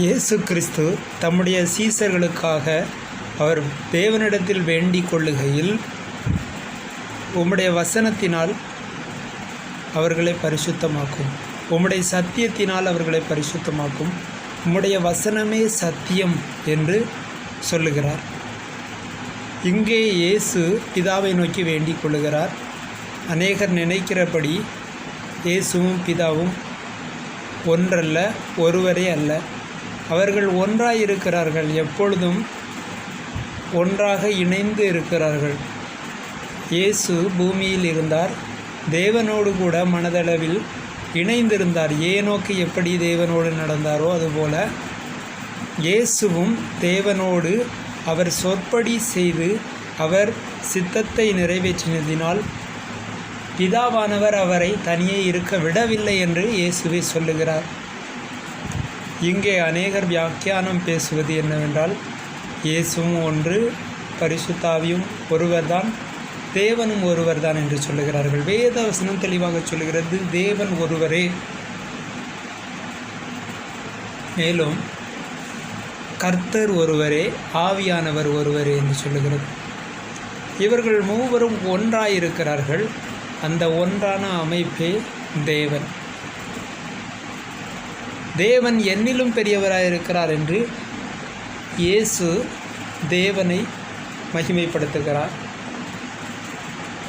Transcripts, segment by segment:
இயேசு கிறிஸ்து தம்முடைய சீசர்களுக்காக அவர் தேவனிடத்தில் வேண்டிக் கொள்ளுகையில் உம்முடைய வசனத்தினால் அவர்களை பரிசுத்தமாக்கும். உம்முடைய சத்தியத்தினால் அவர்களை பரிசுத்தமாக்கும். உம்முடைய வசனமே சத்தியம் என்று சொல்லுகிறார். இங்கே இயேசு பிதாவை நோக்கி வேண்டிக் கொள்ளுகிறார். அநேகர் நினைக்கிறபடி இயேசுவும் பிதாவும் ஒன்றல்ல ஒருவரே அல்ல. அவர்கள் ஒன்றாய் இருக்கிறார்கள் எப்பொழுதும் ஒன்றாக இணைந்து இருக்கிறார்கள். இயேசு பூமியில் இருந்தார். தேவனோடு கூட மனதளவில் இணைந்திருந்தார். ஏனோக்கு எப்படி தேவனோடு நடந்தாரோ அதுபோல இயேசுவும் தேவனோடு அவர் சொற்படி செய்து அவர் சித்தத்தை நிறைவேற்றினதினால் பிதாவானவர் அவரை தனியே இருக்க விடவில்லை என்று இயேசுவை சொல்லுகிறார். இங்கே அநேகர் வியாக்கியானம் பேசுவது என்னவென்றால் இயேசுவும் ஒன்று பரிசுத்தாவியும் ஒருவர்தான் தேவனும் ஒருவர்தான் என்று சொல்லுகிறார்கள். வேத வசனம் தெளிவாக சொல்லுகிறது தேவன் ஒருவரே. மேலும் கர்த்தர் ஒருவரே ஆவியானவர் ஒருவரே என்று சொல்லுகிறது. இவர்கள் மூவரும் ஒன்றாயிருக்கிறார்கள். அந்த ஒன்றான அமைப்பே தேவன். தேவன் என்னிலும் பெரியவராயிருக்கிறார் என்று இயேசு தேவனை மகிமைப்படுத்துகிறார்.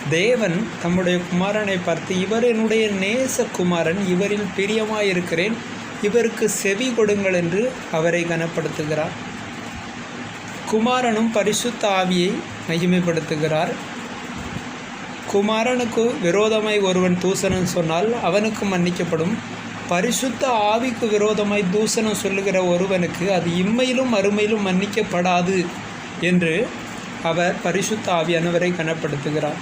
தேவன் தம்முடைய குமாரனை பார்த்து இவர் என்னுடைய நேச குமாரன் இவரில் பிரியமாயிருக்கிறேன் இவருக்கு செவி கொடுங்கள் என்று அவரை கனப்படுத்துகிறார். குமாரனும் பரிசுத்த ஆவியை மகிமைப்படுத்துகிறார். குமாரனுக்கு விரோதமாய் ஒருவன் தூசணன் சொன்னால் அவனுக்கு மன்னிக்கப்படும். பரிசுத்த ஆவிக்கு விரோதமாய் தூசணம் சொல்லுகிற ஒருவனுக்கு அது இம்மையிலும் அருமையிலும் மன்னிக்கப்படாது என்று அவர் பரிசுத்த ஆவியானவரை கனப்படுத்துகிறார்.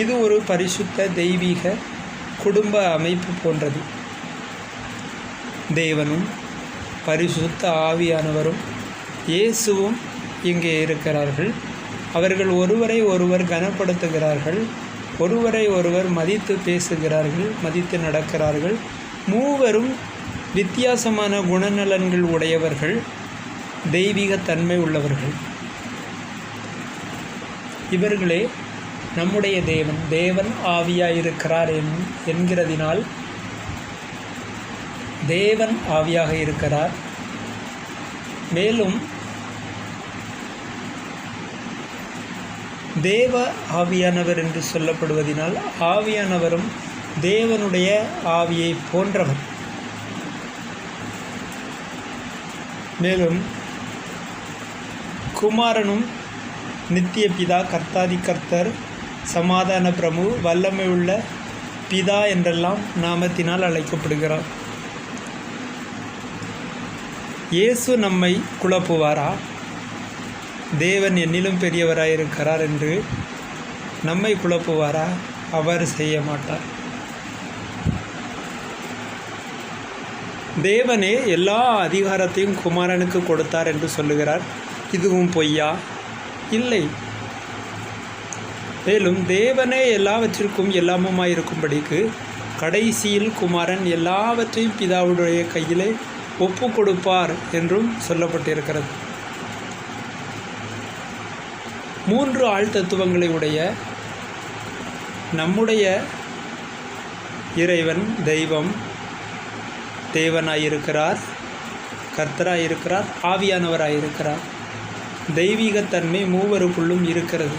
இது ஒரு பரிசுத்த தெய்வீக குடும்ப அமைப்பு போன்றது. தேவனும் பரிசுத்த ஆவியானவரும் இயேசுவும் இங்கே இருக்கிறார்கள். அவர்கள் ஒருவரை ஒருவர் கனப்படுத்துகிறார்கள். ஒருவரை ஒருவர் மதித்து பேசுகிறார்கள் மதித்து நடக்கிறார்கள். மூவரும் வித்தியாசமான குணநலன்கள் உடையவர்கள் தெய்வீக தன்மை உள்ளவர்கள். இவர்களே நம்முடைய தேவன் தேவன் ஆவியாயிருக்கிறார் என் என்கிறதினால் தேவன் ஆவியாக இருக்கிறார். மேலும் தேவ ஆவியானவர் என்று சொல்லப்படுவதினால் ஆவியானவரும் தேவனுடைய ஆவியை போன்றவர் மேலும் குமாரனும் நித்திய பிதா கர்த்தாதி கர்த்தர் சமாதான பிரபு வல்லமை உள்ள பிதா என்றெல்லாம் நாமத்தினால் அழைக்கப்படுகிறார். இயேசு நம்மை குழப்புவாரா? தேவன் என்னிலும் பெரியவராயிருக்கிறார் என்று நம்மை குழப்புவாரா? அவர் செய்ய மாட்டார். தேவனே எல்லா அதிகாரத்தையும் குமாரனுக்கு கொடுத்தார் என்று சொல்லுகிறார். இதுவும் பொய்யா? இல்லை. மேலும் தேவனே எல்லாவற்றிற்கும் எல்லாமுமாயிருக்கும்படிக்கு கடைசியில் குமாரன் எல்லாவற்றையும் பிதாவுடைய கையிலே ஒப்பு கொடுப்பார் என்றும் சொல்லப்பட்டிருக்கிறது. மூன்று ஆள் தத்துவங்களை உடைய நம்முடைய இறைவன் தெய்வம் தேவனாயிருக்கிறார் கர்த்தராயிருக்கிறார் ஆவியானவராயிருக்கிறார். தெய்வீகத்தன்மை மூவருக்குள்ளும் இருக்கிறது.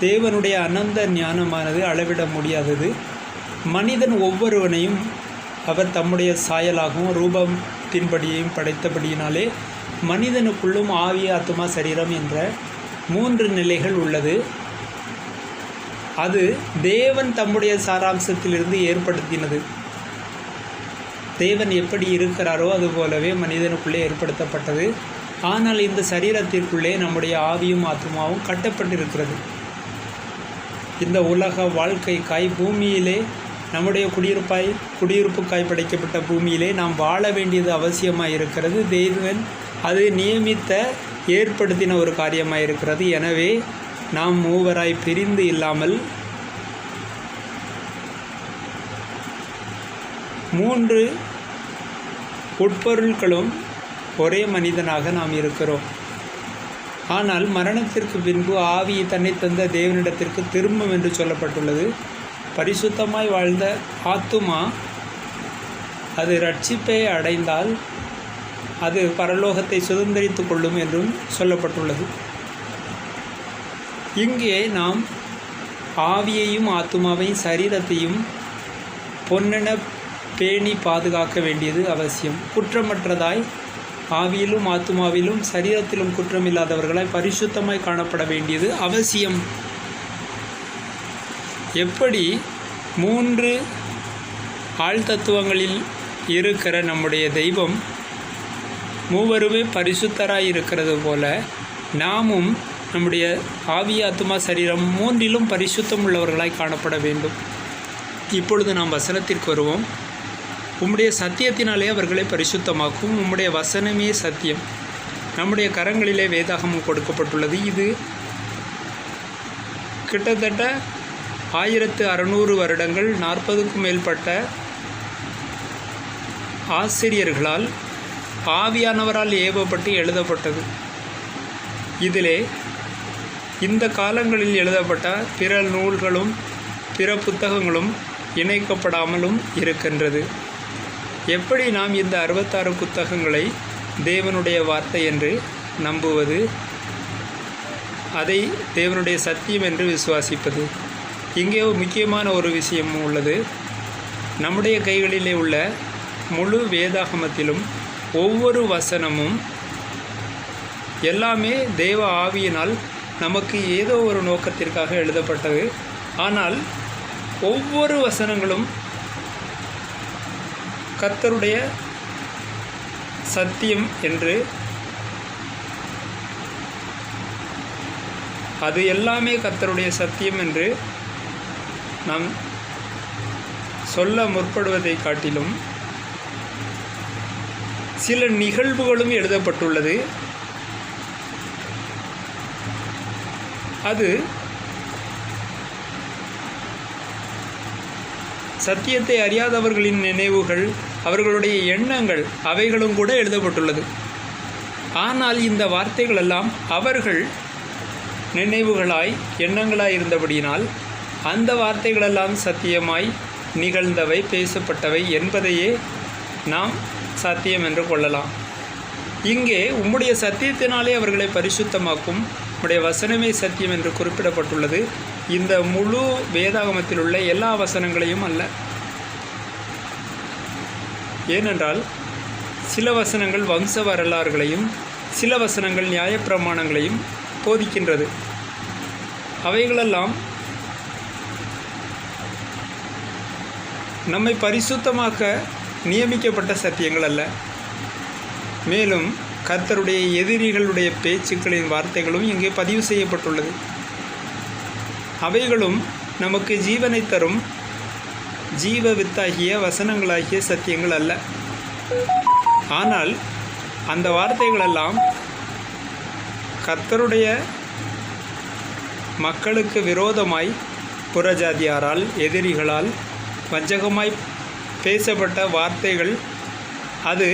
தேவனுடைய அனந்த ஞானமானது அளவிட முடியாதது. மனிதன் ஒவ்வொருவனையும் அவர் தம்முடைய சாயலாகவும் ரூபத்தின்படியையும் படைத்தபடியினாலே மனிதனுக்குள்ளும் ஆவி ஆத்மா சரீரம் என்ற மூன்று நிலைகள் உள்ளது. அது தேவன் தம்முடைய சாராம்சத்திலிருந்து ஏற்படுத்தினது. தேவன் எப்படி இருக்கிறாரோ அது போலவே மனிதனுக்குள்ளே ஏற்படுத்தப்பட்டது. ஆனால் இந்த சரீரத்திற்குள்ளே நம்முடைய ஆவியும் ஆத்மாவும் கட்டப்பட்டிருக்கிறது. இந்த உலக வாழ்க்கைக்காய் பூமியிலே நம்முடைய குடியிருப்பாய் குடியிருப்புக்காய் படைக்கப்பட்ட பூமியிலே நாம் வாழ வேண்டியது அவசியமாக இருக்கிறது தேவன் அது நியமித்த ஏற்படுத்தின ஒரு காரியமாக இருக்கிறது எனவே நாம் மூவராய் பிரிந்து இல்லாமல் மூன்று உட்பொருட்களும் ஒரே மனிதனாக நாம் இருக்கிறோம். ஆனால் மரணத்திற்கு பின்பு ஆவி தன்னை தந்த தேவனிடத்திற்கு திரும்பும் என்று சொல்லப்பட்டுள்ளது. பரிசுத்தமாய் வாழ்ந்த ஆத்துமா அது ரட்சிப்பை அடைந்தால் அது பரலோகத்தை சுதந்திரித்து கொள்ளும் என்றும் சொல்லப்பட்டுள்ளது. இங்கே நாம் ஆவியையும் ஆத்துமாவையும் சரீரத்தையும் பொன்னென பேணி பாதுகாக்க வேண்டியது அவசியம். குற்றமற்றதாய் ஆவியிலும் ஆத்துமாவிலும் சரீரத்திலும் குற்றமில்லாதவர்களாய் பரிசுத்தமாய் காணப்பட வேண்டியது அவசியம். எப்படி மூன்று ஆழ்தத்துவங்களில் இருக்கிற நம்முடைய தெய்வம் மூவருமே பரிசுத்தராய் இருக்கிறது போல நாமும் நம்முடைய ஆவி ஆத்துமா சரீரம் மூன்றிலும் பரிசுத்தம் உள்ளவர்களாய் காணப்பட வேண்டும். இப்பொழுது நாம் வசனத்திற்கு வருவோம். உம்முடைய சத்தியத்தினாலே அவர்களை பரிசுத்தமாக்கும். உம்முடைய வசனமே சத்தியம். நம்முடைய கரங்களிலே வேதாகமம் கொடுக்கப்பட்டுள்ளது. இது கிட்டத்தட்ட ஆயிரத்து அறநூறு வருடங்கள் நாற்பதுக்கும் மேற்பட்ட ஆசிரியர்களால் ஆவியானவரால் ஏவப்பட்டு எழுதப்பட்டது. இதிலே இந்த காலங்களில் எழுதப்பட்ட பிற நூல்களும் பிற புத்தகங்களும் இணைக்கப்படாமலும் இருக்கின்றது. எப்படி நாம் இந்த அறுபத்தாறு புத்தகங்களை தேவனுடைய வார்த்தை என்று நம்புவது? அதை தேவனுடைய சத்தியம் என்று விசுவாசிப்பது. இங்கே முக்கியமான ஒரு விஷயம் உள்ளது. நம்முடைய கைகளிலே உள்ள முழு வேதாகமத்திலும் ஒவ்வொரு வசனமும் எல்லாமே தேவ ஆவியினால் நமக்கு ஏதோ ஒரு நோக்கத்திற்காக எழுதப்பட்டது. ஆனால் ஒவ்வொரு வசனங்களும் கத்தருடைய சத்தியம் என்று அது எல்லாமே கத்தருடைய சத்தியம் என்று நாம் சொல்ல முற்படுவதை காட்டிலும் சில நிகழ்வுகளும் எழுதப்பட்டுள்ளது. அது சத்தியத்தை அறியாதவர்களின் நினைவுகள் அவர்களுடைய எண்ணங்கள் அவைகளும் கூட எழுதப்பட்டுள்ளது. ஆனால் இந்த வார்த்தைகள் எல்லாம் அவர்கள் நினைவுகளாய் எண்ணங்களாய் இருந்தபடியினால் அந்த வார்த்தைகளெல்லாம் சத்தியமாய் நிகழ்ந்தவை பேசப்பட்டவை என்பதையே நாம் சத்தியம் என்று கொள்ளலாம். இங்கே உம்முடைய சத்தியத்தினாலே அவர்களை பரிசுத்தமாக்கும் நம்முடைய வசனமே சத்தியம் என்று குறிப்பிடப்பட்டுள்ளது. இந்த முழு வேதாகமத்தில் உள்ள எல்லா வசனங்களையும் அல்ல. ஏனென்றால் சில வசனங்கள் வம்ச வரலாறுகளையும் சில வசனங்கள் நியாயப்பிரமாணங்களையும் போதிக்கின்றது. அவைகளெல்லாம் நம்மை பரிசுத்தமாக்க நியமிக்கப்பட்ட சத்தியங்கள் அல்ல. மேலும் கர்த்தருடைய எதிரிகளுடைய பேச்சுக்களின் வார்த்தைகளும் இங்கே பதிவு செய்யப்பட்டுள்ளது. அவைகளும் நமக்கு ஜீவனை தரும் ஜீவ வித்தாகிய வசனங்களாகிய சத்தியங்கள் அல்ல. ஆனால் அந்த வார்த்தைகளெல்லாம் கர்த்தருடைய மக்களுக்கு விரோதமாய் புறஜாதியாரால் எதிரிகளால் வஞ்சகமாய் பேசப்பட்ட வார்த்தைகள் அது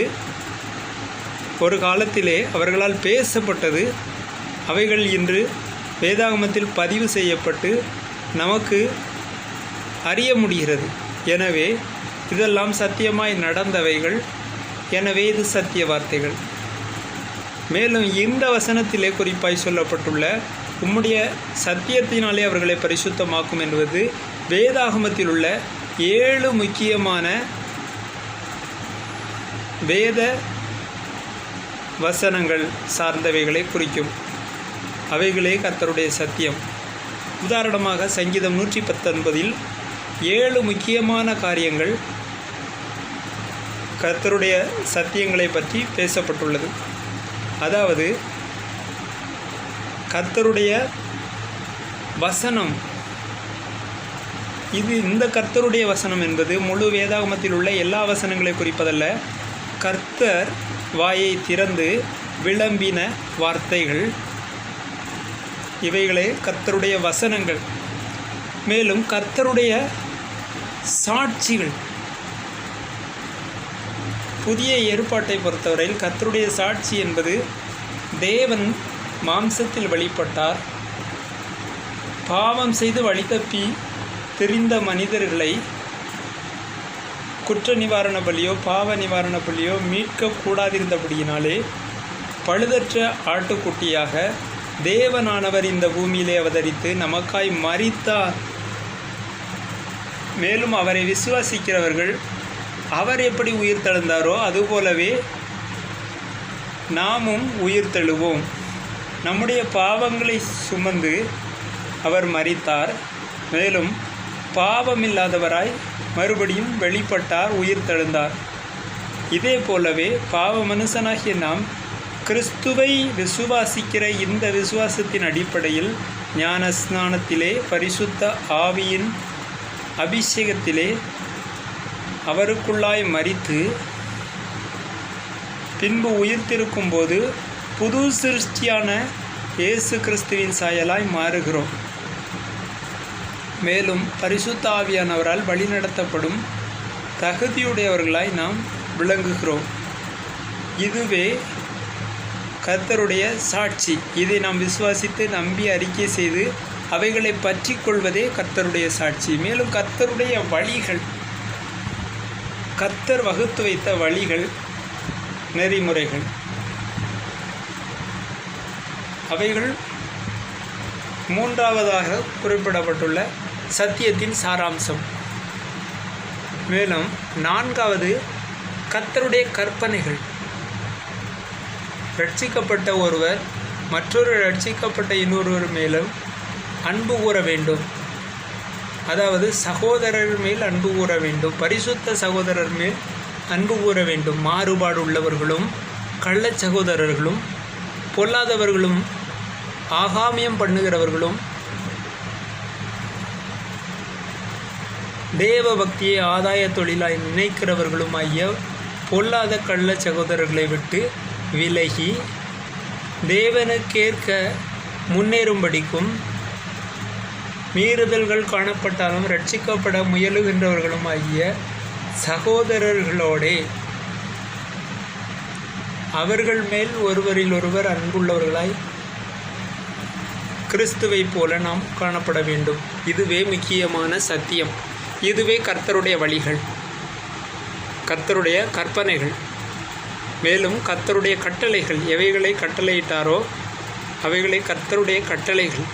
ஒரு காலத்திலே அவர்களால் பேசப்பட்டது. அவைகள் இன்று வேதாகமத்தில் பதிவு செய்யப்பட்டு நமக்கு அறிய முடிகிறது. எனவே இதெல்லாம் சத்தியமாய் நடந்தவைகள். எனவே இது சத்திய வார்த்தைகள். மேலும் இந்த வசனத்திலே குறிப்பாய் சொல்லப்பட்டுள்ள உம்முடைய சத்தியத்தினாலே அவர்களை பரிசுத்தமாக்கும் என்பது வேதாகமத்தில் உள்ள ஏழு முக்கியமான வேத வசனங்கள் சார்ந்தவைகளை குறிக்கும். அவைகளே கர்த்தருடைய சத்தியம். உதாரணமாக சங்கீதம் நூற்றி பத்தொன்பதில் ஏழு முக்கியமான காரியங்கள் கர்த்தருடைய சத்தியங்களை பற்றி பேசப்பட்டுள்ளது. அதாவது கர்த்தருடைய வசனம். இது இந்த கர்த்தருடைய வசனம் என்பது முழு வேதாகமத்தில் உள்ள எல்லா வசனங்களை குறிப்பதல்ல. கர்த்தர் வாயை திறந்து விளம்பின வார்த்தைகள். இவைகளே கர்த்தருடைய வசனங்கள். மேலும் கர்த்தருடைய சாட்சிகள். புதிய ஏற்பாட்டை பொறுத்தவரையில் கர்த்தருடைய சாட்சி என்பது தேவன் மாம்சத்தில் வழிபட்டார். பாவம் செய்து வழி தப்பி தெரிந்த மனிதர்களை குற்ற நிவாரண பலியோ பாவ நிவாரண பலியோ மீட்கக்கூடாதிருந்தபடியினாலே பழுதற்ற ஆட்டுக்குட்டியாக தேவனானவர் இந்த பூமியிலே அவதரித்து நமக்காய் மறித்தார் மேலும் அவரை விசுவாசிக்கிறவர்கள் அவர் எப்படி உயிர் தெழுந்தாரோ அதுபோலவே நாமும் உயிர் தெழுவோம். நம்முடைய பாவங்களை சுமந்து அவர் மறித்தார் மேலும் பாவமில்லாதவராய் மறுபடியும் வெளிப்பட்டார் உயிர் தெழுந்தார் இதே போலவே பாவ மனுஷனாகிய நாம் கிறிஸ்துவை விசுவாசிக்கிற இந்த விசுவாசத்தின் அடிப்படையில் ஞான ஸ்நானத்திலே பரிசுத்த ஆவியின் அபிஷேகத்திலே அவருக்குள்ளாய் மறித்து பின்பு உயிர்த்திருக்கும் போது புது சிருஷ்டியான இயேசு கிறிஸ்துவின் சாயலாய் மாறுகிறோம். மேலும் பரிசுத்தாவியானவரால் வழிநடத்தப்படும் தகுதியுடையவர்களாய் நாம் விளங்குகிறோம். இதுவே கர்த்தருடைய சாட்சி. இதை நாம் விசுவாசித்து நம்பி அறிக்கை செய்து அவைகளை பற்றி கொள்வதே கர்த்தருடைய சாட்சி. மேலும் கர்த்தருடைய வழிகள் கர்த்தர் வகுத்து வைத்த வழிகள் நெறிமுறைகள். அவைகள் மூன்றாவதாக குறிப்பிடப்பட்டுள்ள சத்தியத்தின் சாராம்சம். மேலும் நான்காவது கர்த்தருடைய கற்பனைகள். ரட்சிக்கப்பட்ட ஒருவர் மற்றொரு ரட்சிக்கப்பட்ட இன்னொருவர் மேலும் அன்பு கூற வேண்டும். அதாவது சகோதரர் மேல் அன்பு கூற வேண்டும். பரிசுத்த சகோதரர் மேல் அன்பு கூற வேண்டும். மாறுபாடு உள்ளவர்களும் கள்ளச் சகோதரர்களும் பொல்லாதவர்களும் ஆகாமியம் பண்ணுகிறவர்களும் தேவ பக்தியை ஆதாய தொழிலாய் நினைக்கிறவர்களும் ஐய பொல்லாத கள்ள சகோதரர்களை விட்டு விலகி தேவனுக்கேற்க முன்னேறும்படிக்கும் மீறுதல்கள் காணப்பட்டாலும் ரட்சிக்கப்பட முயலுகின்றவர்களும் ஆகிய சகோதரர்களோடே. அவர்கள் மேல் ஒருவரில் ஒருவர் அன்புள்ளவர்களாய் கிறிஸ்துவைப் போல நாம் காணப்பட வேண்டும். இதுவே முக்கியமான சத்தியம். இதுவே கர்த்தருடைய வழிகள் கர்த்தருடைய கற்பனைகள். மேலும் கர்த்தருடைய கட்டளைகள் எவைகளை கட்டளையிட்டாரோ அவைகளை கர்த்தருடைய கட்டளைகள்.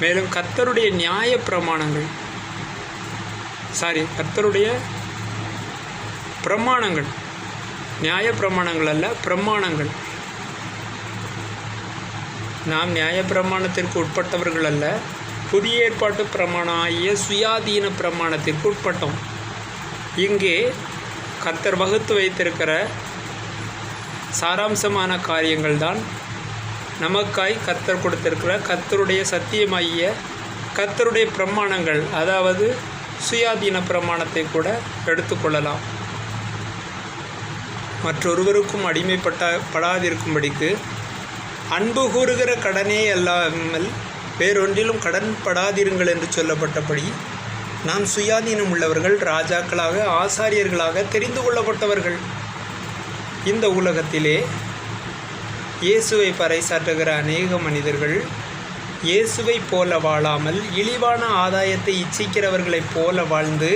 மேலும் கர்த்தருடைய நியாய பிரமாணங்கள் சாரி கர்த்தருடைய பிரமாணங்கள். நியாய பிரமாணங்கள் அல்ல பிரமாணங்கள். நாம் நியாய பிரமாணத்திற்கு உட்பட்டவர்கள் அல்ல புதிய ஏற்பாட்டு பிரமாணம் ஆகிய சுயாதீன பிரமாணத்திற்கு உட்பட்டோம். இங்கே கத்தர் வகுத்து வைத்திருக்கிற சாராம்சமான காரியங்கள் தான் நமக்காய் கர்த்தர் கொடுத்திருக்கிற கத்தருடைய சத்தியமாகிய கத்தருடைய பிரமாணங்கள் அதாவது சுயாதீன பிரமாணத்தை கூட எடுத்துக்கொள்ளலாம். மற்றொருவருக்கும் அடிமைப்பட்ட படாதிருக்கும்படிக்கு அன்பு கூறுகிற கடனே அல்லாமல் வேறொன்றிலும் கடன்படாதிருங்கள் என்று சொல்லப்பட்டபடி நாம் சுயாதீனம் உள்ளவர்கள் ராஜாக்களாக ஆசாரியர்களாக தெரிந்து கொள்ளப்பட்டவர்கள். இந்த உலகத்திலே இயேசுவை பறைசாற்றுகிற அநேக மனிதர்கள் இயேசுவை போல வாழாமல் இழிவான ஆதாயத்தை இச்சிக்கிறவர்களைப் போல வாழ்ந்து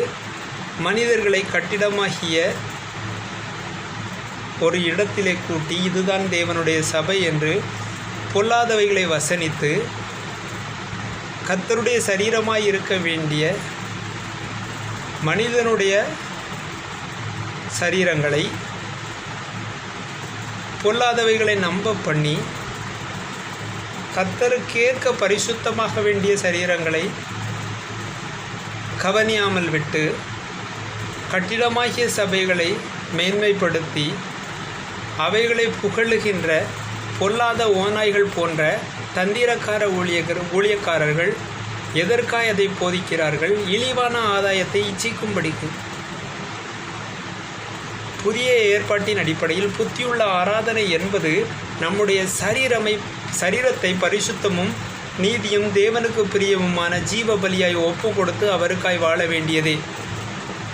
மனிதர்களை கட்டிடமாகிய ஒரு இடத்திலே கூட்டி இதுதான் தேவனுடைய சபை என்று பொல்லாதவைகளை வசனித்து கத்தருடைய சரீரமாய் இருக்க வேண்டிய மனிதனுடைய சரீரங்களை பொல்லாதவைகளை நம்ப பண்ணி கத்தருக்கேற்க பரிசுத்தமாக வேண்டிய சரீரங்களை கவனியாமல் விட்டு கட்டிடமாகிய சபைகளை மேன்மைப்படுத்தி அவைகளை புகழுகின்ற பொல்லாத ஓநாய்கள் போன்ற தந்திரக்கார ஊழியர் ஊழியக்காரர்கள் எதற்காய் அதை போதிக்கிறார்கள்? இழிவான ஆதாயத்தை இச்சிக்கும்படிக்கு. புதிய ஏற்பாட்டின் அடிப்படையில் புத்தியுள்ள ஆராதனை என்பது நம்முடைய சரீரமை சரீரத்தை பரிசுத்தமும் நீதியும் தேவனுக்கு பிரியமுமான ஜீவ பலியாய் ஒப்பு கொடுத்து அவருக்காய் வாழ வேண்டியதே.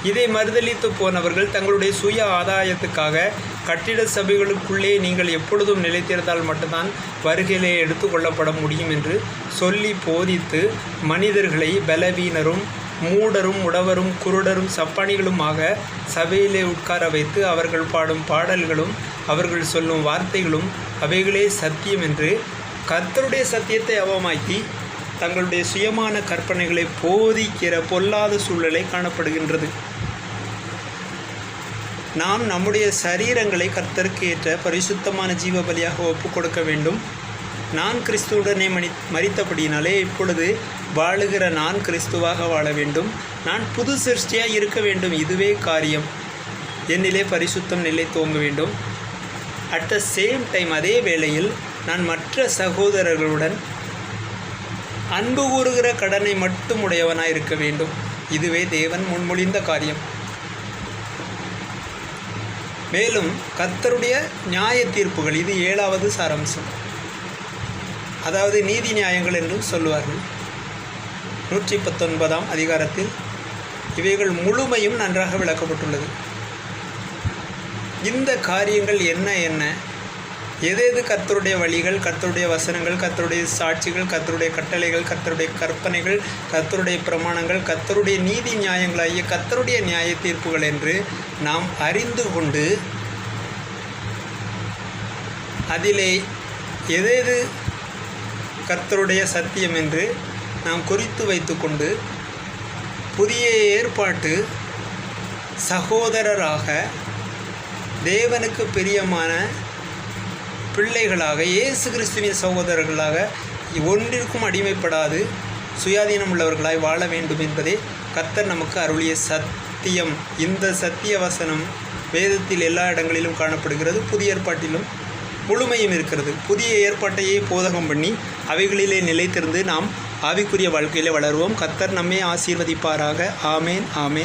இதை மறுதளித்து போனவர்கள் தங்களுடைய சுய ஆதாயத்துக்காக கட்டிட சபைகளுக்குள்ளே நீங்கள் எப்பொழுதும் நிலைத்திருந்தால் மட்டும்தான் வருகையிலே எடுத்துக்கொள்ளப்பட முடியும் என்று சொல்லி போதித்து மனிதர்களை பலவீனரும் மூடரும் உடவரும் குருடரும் சப்பானிகளுமாக சபையிலே உட்கார வைத்து அவர்கள் பாடும் பாடல்களும் அவர்கள் சொல்லும் வார்த்தைகளும் அவைகளே சத்தியம் என்று கர்த்தருடைய சத்தியத்தை அவமாக்கி தங்களுடைய சுயமான கற்பனைகளை போதிக்கிற பொல்லாத சூழலை காணப்படுகின்றது. நாம் நம்முடைய சரீரங்களை கர்த்தருக்கு ஏற்ற பரிசுத்தமான ஜீவ பலியாக ஒப்புக் கொடுக்க வேண்டும். நான் கிறிஸ்துவுடனே மனி மறித்தபடினாலே இப்பொழுது வாழுகிற நான் கிறிஸ்துவாக வாழ வேண்டும். நான் புது சிருஷ்டியாக இருக்க வேண்டும். இதுவே காரியம். என்னிலே பரிசுத்தம் நிலை துவங்க வேண்டும். அட் த சேம் டைம் அதே வேளையில் நான் மற்ற சகோதரர்களுடன் அன்பு கூறுகிற கடனை மட்டும் உடையவனாக இருக்க வேண்டும். இதுவே தேவன் முன்மொழிந்த காரியம். மேலும் கர்த்தருடைய நியாய தீர்ப்புகள் இது ஏழாவது சாரம்சம். அதாவது நீதி நியாயங்கள் என்றும் சொல்லுவார்கள். நூற்றி பத்தொன்பதாம் அதிகாரத்தில் இவைகள் முழுமையும் நன்றாக விளக்கப்பட்டுள்ளது. இந்த காரியங்கள் என்ன என்ன? எது எது கர்த்தருடைய வழிகள் கர்த்தருடைய வசனங்கள் கர்த்தருடைய சாட்சிகள் கர்த்தருடைய கட்டளைகள் கர்த்தருடைய கற்பனைகள் கர்த்தருடைய பிரமாணங்கள் கர்த்தருடைய நீதி நியாயங்களாகிய கர்த்தருடைய நியாய தீர்ப்புகள் என்று நாம் அறிந்து கொண்டு அதிலே எது எது கர்த்தருடைய சத்தியம் என்று நாம் குறித்து வைத்துக்கொண்டு புதிய ஏற்பாட்டு சகோதரராக தேவனுக்கு பிரியமான பிள்ளைகளாக இயேசு கிறிஸ்துவின் சகோதரர்களாக ஒன்றிற்கும் அடிமைப்படாது சுயாதீனம் உள்ளவர்களாய் வாழ வேண்டும் என்பதே கர்த்தர் நமக்கு அருளிய சத்தியம். இந்த சத்திய வசனம் வேதத்தில் எல்லா இடங்களிலும் காணப்படுகிறது. புதிய ஏற்பாட்டிலும் முழுமையும் இருக்கிறது. புதிய ஏற்பாட்டையே போதகம் பண்ணி அவைகளிலே நிலைத்திருந்து நாம் ஆவிக்குரிய வாழ்க்கையிலே வளருவோம். கர்த்தர் நம்மை ஆசீர்வதிப்பாராக. ஆமேன் ஆமேன்.